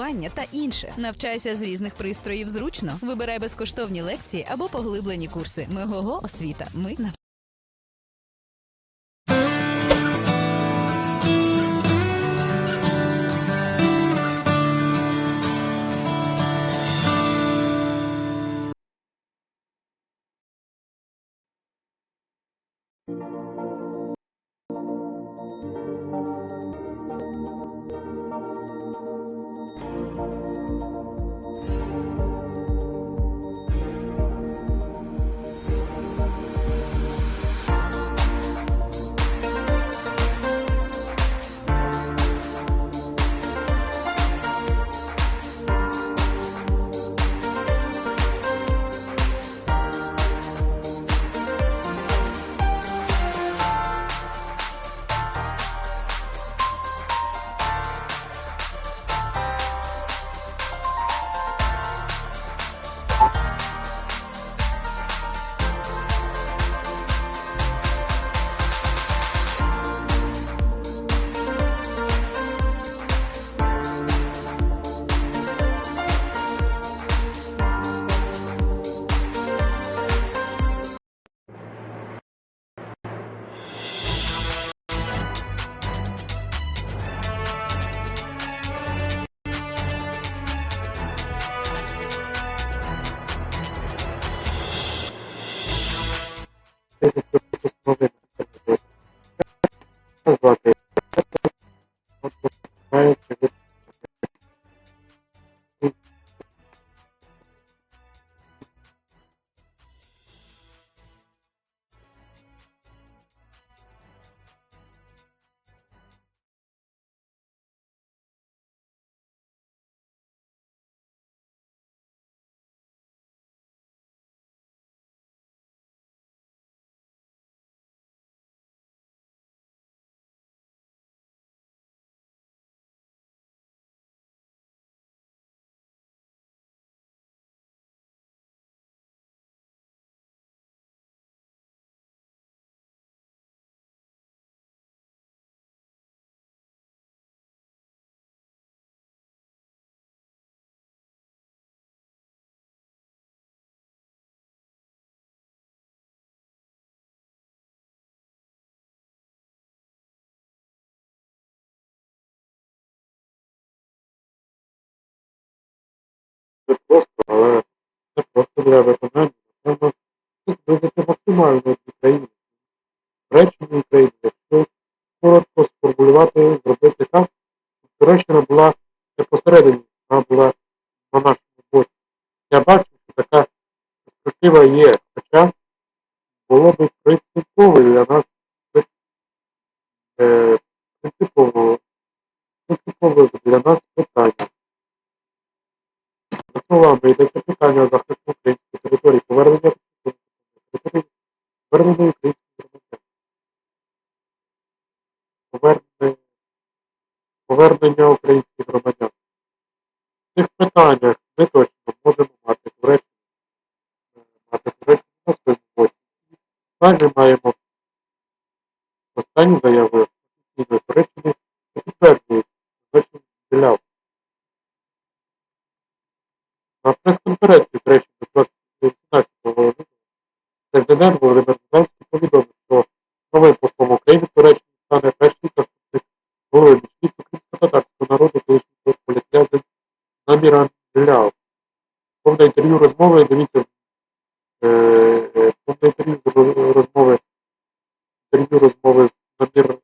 програмування та інше. Навчайся з різних пристроїв зручно. Вибирай безкоштовні лекції або поглиблені курси. Мегого освіта. Ми на desde Це просто, але це просто для виконання. Це зблизити максимально від України. Речення України, якщо коротко сформулювати, зробити так, щоб Туреччина була не посередині, вона була на нашому боці. Я бачу, що така перспектива є, хоча було б принципово для нас В розмови, дивіться, е, е, інтерв'ю розмови, інтерв'ю розмови з Намір,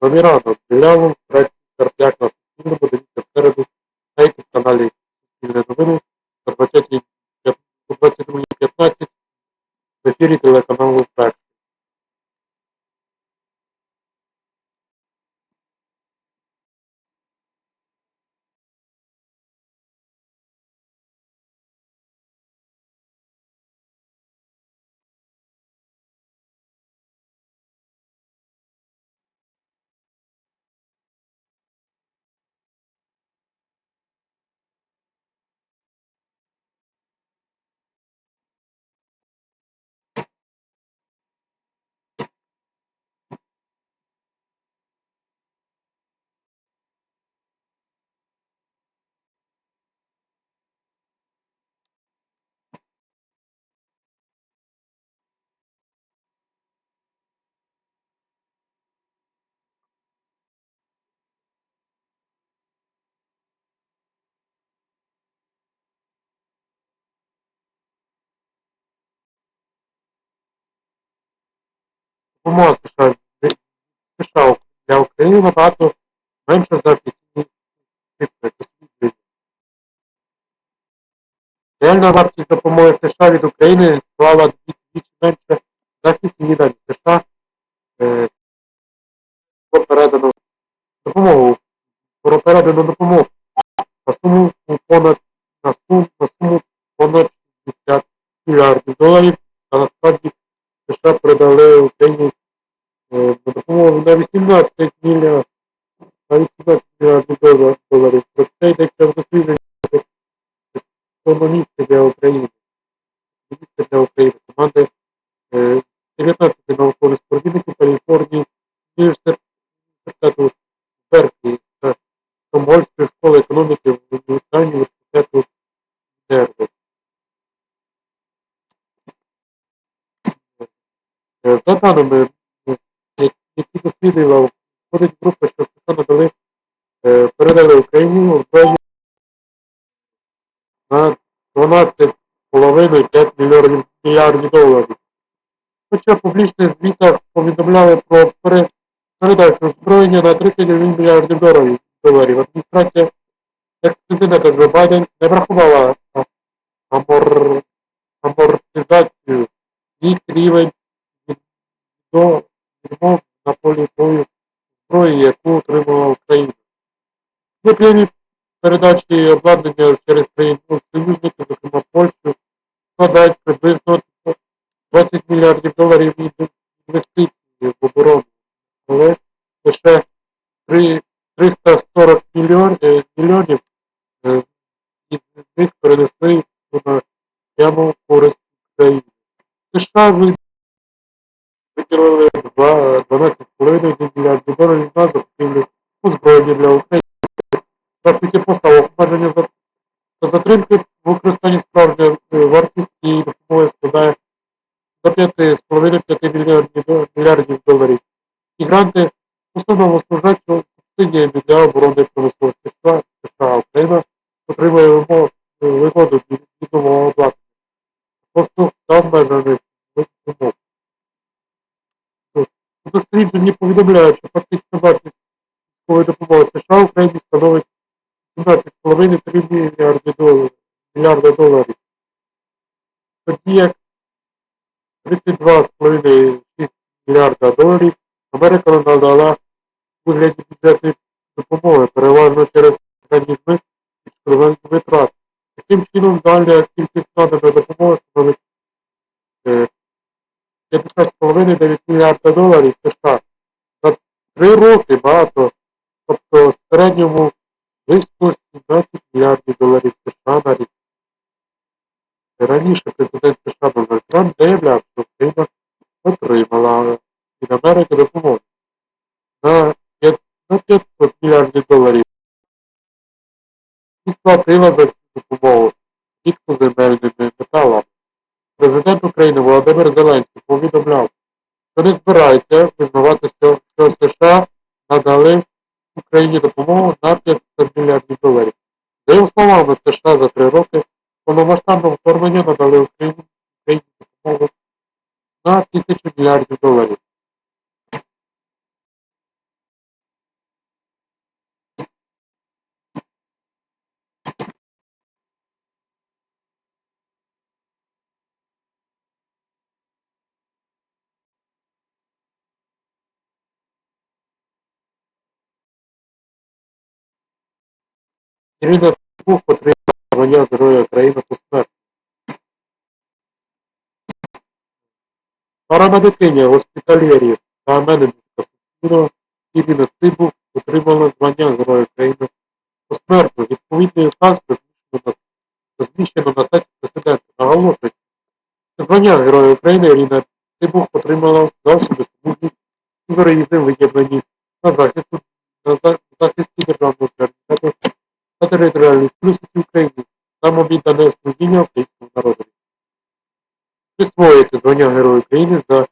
Наміраном Лявом, проект Карп'як на Суспільному, дивіться в середу на youtube каналі Суспільне новини о 20 о 22.15 в ефірі телеканалу «Перший». Допомога США, США для України набагато менше за офіційні цифри. Реальна вартість допомоги США від України склала двічі менше за офіційні дані США е, про передану допомогу, про передану допомогу на суму понад на суму, на суму понад 60 мільярдів доларів, а насправді США передали Україні на 18 мільярдів на 18 мільярдів долар- доларів. Про це йдеться в дослідженні економісти для України. Економісти для України. Команди е, 19 наукових спортивників Каліфорнії, університету Берклі та Стокгольмської школи економіки в університету Нерви. Е, За даними, дослідував, входить група, що надали, е, передали Україні озброєння на 12,5-5 мільярдів, мільярдів доларів. Хоча в публічних звітах повідомляли про передачу озброєння на 31 мільярдів доларів. Адміністрація екс-президента Джо Байден не врахувала амор... амортизацію і рівень до відмов на полі бою зброї, яку отримала Україна. Ми прямі передачі обладнання через країну союзників, зокрема Польщу, складають приблизно 20 мільярдів доларів інвестицій в оборону, але лише три- 340 мільйон, е, мільйонів е, із них перенесли на пряму користь України. США ви- 12,5 мільярдів доларів на закупівлю озброєння для України. Практики поставок обмеження за затримки в використанні справжньої е, вартість і допомоги складає до 5,5-5 мільярдів, доларів. І гранти основному служать субсидіями для оборони промисловості США, США Україна отримує вигоду від від нового обладнання. Послуг та обмежених вимог. У повідомляють, що фактична вартість допомоги США Україні становить 17,5-3 мільярди доларів, мільярда доларів. Тоді як 32,5-6 мільярда доларів Америка надала вигляді бюджетної допомоги, переважно через механізми відшкодування витрат. Таким чином, далі кількість наданої допомоги становить е, 50,5-9 мільярда доларів США. Три роки багато, тобто в середньому близько 17 мільярдів доларів США на рік. Раніше президент США Дональд Трамп заявляв, що Україна отримала від Америки допомогу на 500 мільярдів доларів і сплатила за цю допомогу рідкоземельними металами. Президент України Володимир Зеленський повідомляв, що не збирається визнавати, що, що США надали Україні допомогу на 500 мільярдів доларів. За його словами, США за три роки повномасштабного вторгнення надали Україні, Україні допомогу на тисячу мільярдів доларів. Ірина Бух отримала звання Героя України посмертно. Парамедикиня, госпітальєрів та менеджерка Суспільного Ірина Цибух отримала звання Героя України посмертно. Відповідний указ розміщено на, сайті президента. Наголошується, що звання Героя України Ірина Цибух отримала за особисту мужність і героїзм За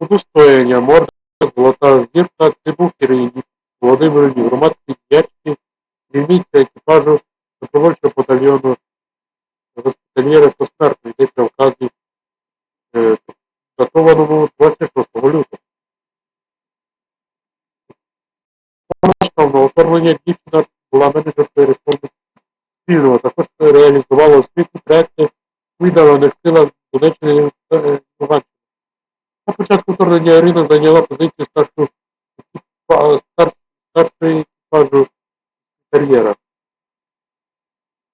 Удостоєння, морда, золота зірка, цибух Іринів, Володимир Ілів, громадські діячки, лінійця екіпажу добровольчого батальйону госпітальєра посмертно йдеться в казі е, датованому 26 лютого. Повноштовного оформлення дівчина була менеджеркою республіки спільного, також реалізувала освітні проекти видалених силах вторгнення Ірина зайняла позицію старшого стар- старшої екіпажу кар'єра.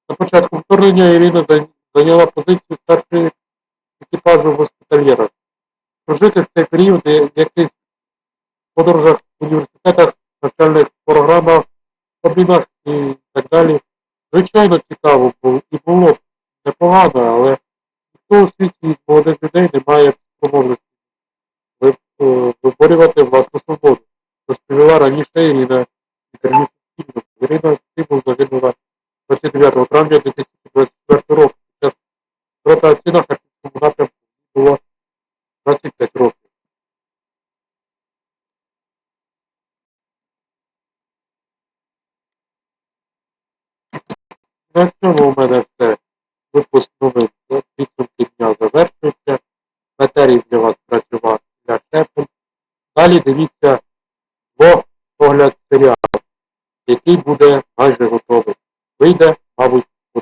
На початку вторгнення Ірина зай- зайняла позицію старшої екіпажу госпітальєра. Прожити в цей період в якихось подорожах в університетах, навчальних програмах, обмінах і так далі. Звичайно, цікаво було і було непогано, На у мене все. Випуск новин підсумки дня завершується. Матерій для вас працював для Шепель. Далі дивіться бо погляд серіалу, який буде майже готовий. Вийде, мабуть, у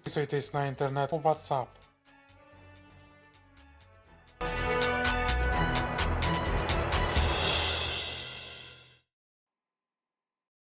Підписуйтесь на інтернет у WhatsApp.